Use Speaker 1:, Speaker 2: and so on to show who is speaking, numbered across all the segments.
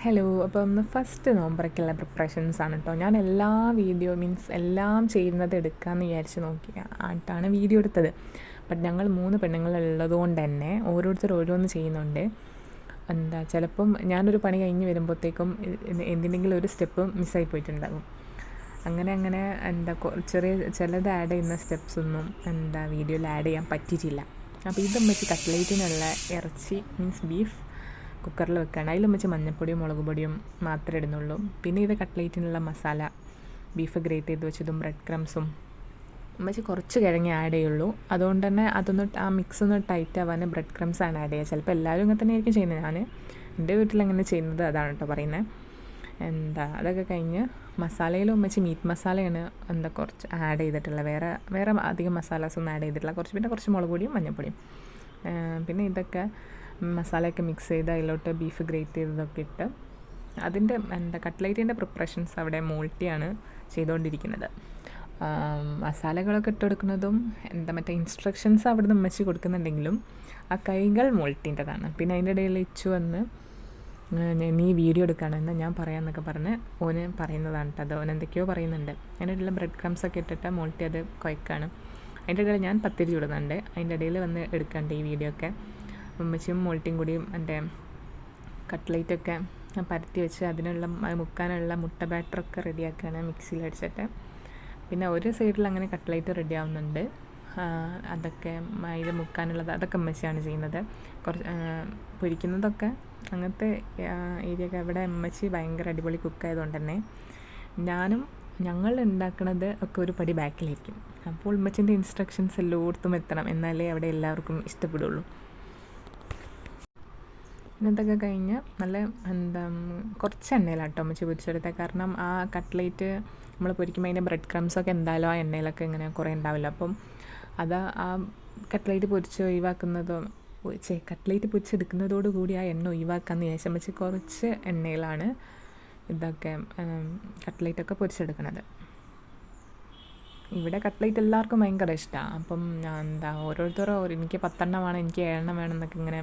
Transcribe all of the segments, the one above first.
Speaker 1: Hello അപ്പോൾ ഒന്ന് first നോമ്പറയ്ക്കുള്ള preparations ആണ് കേട്ടോ ഞാൻ എല്ലാ വീഡിയോ മീൻസ് എല്ലാം ചെയ്യുന്നത് എടുക്കാമെന്ന് വിചാരിച്ച് നോക്കി ആയിട്ടാണ് വീഡിയോ എടുത്തത്. ബട്ട് ഞങ്ങൾ മൂന്ന് പെണ്ണുങ്ങളുള്ളത് ഉള്ളതുകൊണ്ട് തന്നെ ഓരോരുത്തർ ഓരോന്ന് ചെയ്യുന്നുണ്ട്. എന്താ ചിലപ്പം ഞാനൊരു പണി കഴിഞ്ഞ് വരുമ്പോഴത്തേക്കും എന്തിനെങ്കിലും ഒരു സ്റ്റെപ്പ് മിസ്സായി പോയിട്ടുണ്ടാകും. അങ്ങനെ അങ്ങനെ എന്താ ചെറിയ ചിലത് ആഡ് ചെയ്യുന്ന സ്റ്റെപ്സ് ഒന്നും എന്താ വീഡിയോയിൽ ആഡ് ചെയ്യാൻ പറ്റിയിട്ടില്ല. അപ്പോൾ ഇതും വെച്ച് കട്ട്ലേറ്റിനുള്ള ഇറച്ചി മീൻസ് ബീഫ് കുക്കറിൽ വെക്കുകയാണ് അതിലും വെച്ച് മഞ്ഞൾപ്പൊടിയും മുളക് പൊടിയും മാത്രമേ ഇടുന്നുള്ളൂ. പിന്നെ ഇത് കട്ട്ലേറ്റിനുള്ള മസാല ബീഫ് ഗ്രേറ്റ് ചെയ്ത് വെച്ചതും ബ്രെഡ് ക്രംസും വെച്ച് കുറച്ച് കിഴങ്ങി ആഡ് ചെയ്യുള്ളൂ. അതുകൊണ്ട് തന്നെ അതൊന്ന് ആ മിക്സ് ഒന്ന് ടൈറ്റ് ആവാൻ ബ്രെഡ് ക്രംസ് ആണ് ആഡ് ചെയ്യുക. ചിലപ്പോൾ എല്ലാവരും ഇങ്ങനെ തന്നെ ആയിരിക്കും ചെയ്യുന്നത്. ഞാൻ എന്റെ വീട്ടിൽ അങ്ങനെ ചെയ്യുന്നത് അതാണ് കേട്ടോ പറയുന്നത് എന്താ അതൊക്കെ കഴിഞ്ഞ് മസാലയിലും വെച്ച് മീറ്റ് മസാലയാണ് എന്താ കുറച്ച് ആഡ് ചെയ്തിട്ടുള്ളത്. വേറെ വേറെ അധികം മസാലാസ് ഒന്നും ആഡ് ചെയ്തിട്ടില്ല. കുറച്ച് പിന്നെ കുറച്ച് മുളക് പൊടിയും മഞ്ഞൾപ്പൊടിയും പിന്നെ ഇതൊക്കെ മസാലയൊക്കെ മിക്സ് ചെയ്ത് അതിലോട്ട് ബീഫ് ഗ്രേറ്റ് ചെയ്തതൊക്കെ ഇട്ട് അതിന്റെ എന്താ കട്ട്ലൈറ്റിന്റെ പ്രിപ്പറേഷൻസ് അവിടെ മോൾട്ടിയാണ് ചെയ്തുകൊണ്ടിരിക്കുന്നത്. മസാലകളൊക്കെ ഇട്ട് കൊടുക്കുന്നതും എന്താ മറ്റേ ഇൻസ്ട്രക്ഷൻസ് അവിടെ നിന്ന് ഉമ്മച്ചി കൊടുക്കുന്നുണ്ടെങ്കിലും ആ കൈകൾ മോൾട്ടിന്റെതാണ് പിന്നെ അതിന്റെ ഇടയിൽ ഇച്ചു വന്ന് നീ വീഡിയോ എടുക്കുകയാണെന്ന് ഞാൻ പറയാമെന്നൊക്കെ പറഞ്ഞ് ഓന് പറയുന്നതാണ് കേട്ടോ. അത് ഓൻ എന്തൊക്കെയോ പറയുന്നുണ്ട്. അതിന്റെ ഇടയിൽ ബ്രെഡ് ക്രംസ് ഒക്കെ ഇട്ടിട്ട് മോൾട്ടി അത് കുഴക്കാണ് അതിന്റെ ഇടയിൽ ഞാൻ പത്തിരി ചൂടുന്നുണ്ട്. അതിന്റെ ഇടയിൽ വന്ന് എടുക്കാണ്ട് ഈ വീഡിയോ ഒക്കെ. ഉമ്മച്ചിയും മോൾട്ടിയും കൂടിയും എന്റെ കട്ട്ലേറ്റൊക്കെ പരത്തി വെച്ച് അതിനുള്ള മുക്കാനുള്ള മുട്ട ബാറ്ററൊക്കെ റെഡിയാക്കുകയാണ് മിക്സിയിൽ അടിച്ചിട്ട്. പിന്നെ ഒരു സൈഡിൽ അങ്ങനെ കട്ട്ലേറ്റ് റെഡി ആവുന്നുണ്ട് അതൊക്കെ ഇത് മുക്കാനുള്ളത് അതൊക്കെ അമ്മച്ചിയാണ് ചെയ്യുന്നത്. കുറച്ച് പൊരിക്കുന്നതൊക്കെ അങ്ങനത്തെ ഏരിയയൊക്കെ ഇവിടെ അമ്മച്ചി ഭയങ്കര അടിപൊളി കുക്കായതുകൊണ്ട് തന്നെ ഞാനും ഞങ്ങൾ ഉണ്ടാക്കുന്നത് ഒക്കെ ഒരു പടി ബാക്കിലായിരിക്കും. അപ്പോൾ ഉമ്മച്ചിന്റെ ഇൻസ്ട്രക്ഷൻസ് എല്ലായിടത്തും എത്തണം. എന്നാലേ അവിടെ എല്ലാവർക്കും ഇഷ്ടപ്പെടുള്ളൂ. ഇന്നതൊക്കെ കഴിഞ്ഞ് നല്ല എന്താ കുറച്ച് എണ്ണയിലാട്ടോ അമ്മച്ചി പൊരിച്ചെടുത്തത് കാരണം ആ കട്ട്ലേറ്റ് നമ്മൾ പൊരിക്കുമ്പോൾ അതിന്റെ ബ്രെഡ് ക്രംസൊക്കെ എന്തായാലും ആ എണ്ണയിലൊക്കെ ഇങ്ങനെ കുറേ ഉണ്ടാവില്ല. അപ്പം അത് ആ കട്ട്ലേറ്റ് പൊരിച്ച് ഒഴിവാക്കുന്നതോ ചേ കട്ട്ലേറ്റ് പൊരിച്ചെടുക്കുന്നതോട് കൂടി ആ എണ്ണ ഒഴിവാക്കാമെന്ന് വിചാരിച്ചാൽ വെച്ച് കുറച്ച് എണ്ണയിലാണ് ഇതൊക്കെ കട്ട്ലേറ്റൊക്കെ പൊരിച്ചെടുക്കുന്നത് ഇവിടെ കട്ട്ലേറ്റ് എല്ലാവർക്കും ഭയങ്കര ഇഷ്ടമാണ് അപ്പം എന്താ ഓരോരുത്തരും എനിക്ക് പത്തെണ്ണമാണ് എനിക്ക് ഏഴെണ്ണം വേണം എന്നൊക്കെ ഇങ്ങനെ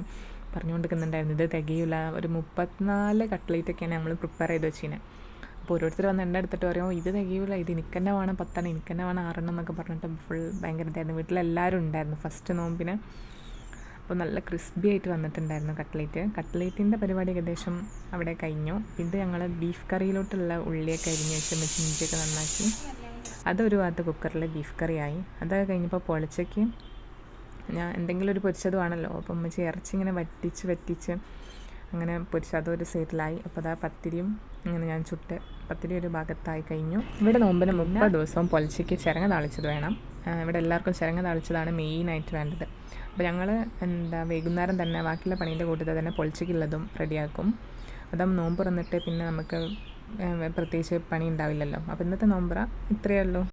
Speaker 1: പറഞ്ഞുകൊണ്ടിരിക്കുന്നുണ്ടായിരുന്നു. ഇത് തികയില്ല ഒരു മുപ്പത്തിനാല് കട്ട്ലേറ്റൊക്കെയാണ് നമ്മൾ പ്രിപ്പയർ ചെയ്ത് വെച്ചിനെ. അപ്പോൾ ഓരോരുത്തർ വന്ന് എന്റെ അടുത്തിട്ട് പറയും ഇത് തികയില്ല ഇത് എനിക്കെന്നെ വേണം പത്താണ് എനിക്കെന്നെ വേണം ആറെണ്ണം എന്നൊക്കെ പറഞ്ഞിട്ട് ഫുൾ ഭയങ്കര ഇതായിരുന്നു. വീട്ടിലെല്ലാവരും ഉണ്ടായിരുന്നു ഫസ്റ്റ് നോമ്പിന്. അപ്പോൾ നല്ല ക്രിസ്പി ആയിട്ട് വന്നിട്ടുണ്ടായിരുന്നു കട്ട്ലേറ്റ്. കട്ട്ലേറ്റിന്റെ പരിപാടി ഏകദേശം അവിടെ കഴിഞ്ഞു. പിന്നെ ഞങ്ങൾ ബീഫ് കറിയിലോട്ടുള്ള ഉള്ളിയൊക്കെ അരിഞ്ഞ് വെച്ച് മെച്ചിഞ്ചിയൊക്കെ നന്നാക്കി. അതൊരു ഭാഗത്ത് കുക്കറിൽ ബീഫ് കറിയായി അതൊക്കെ കഴിഞ്ഞപ്പോൾ പൊളിച്ചയ്ക്ക് ഞാൻ എന്തെങ്കിലും ഒരു പൊരിച്ചതുമാണല്ലോ വേണമല്ലോ. അപ്പം അമ്മച്ചി ഇറച്ചി ഇങ്ങനെ വറ്റിച്ച് വറ്റിച്ച് അങ്ങനെ പൊരിച്ച് അതൊരു സൈഡിലായി. അപ്പോൾ അതാ പത്തിരിയും ഇങ്ങനെ ഞാൻ ചുട്ട് പത്തിരി ഒരു ഭാഗത്തായി കഴിഞ്ഞു. ഇവിടെ നോമ്പിന് മുപ്പത് ദിവസവും പൊലിച്ചയ്ക്ക് ചിരങ്ങ താളിച്ചത് വേണം. ഇവിടെ എല്ലാവർക്കും ചിരങ്ങ താളിച്ചതാണ് മെയിനായിട്ട് വേണ്ടത്. അപ്പോൾ ഞങ്ങൾ എന്താ വൈകുന്നേരം തന്നെ ബാക്കിയുള്ള പണീന്റെ കൂട്ടത്തിൽ തന്നെ പൊളിച്ചയ്ക്കുള്ളതും റെഡിയാക്കും. അതും നോമ്പ് തുറന്നിട്ട് പിന്നെ നമുക്ക് പ്രത്യേകിച്ച് പണി ഉണ്ടാവില്ലല്ലോ. അപ്പോൾ ഇന്നത്തെ നോമ്പറ ഇത്രയേ ഉള്ളൂ.